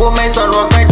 Fumé solo que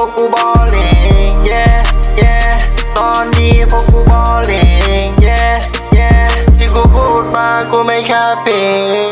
วกกูบอลเ yeah yeah ตอนนี้พวกกูบอลเ yeah yeah ที่กูพูดมากูไม่แค่เพลง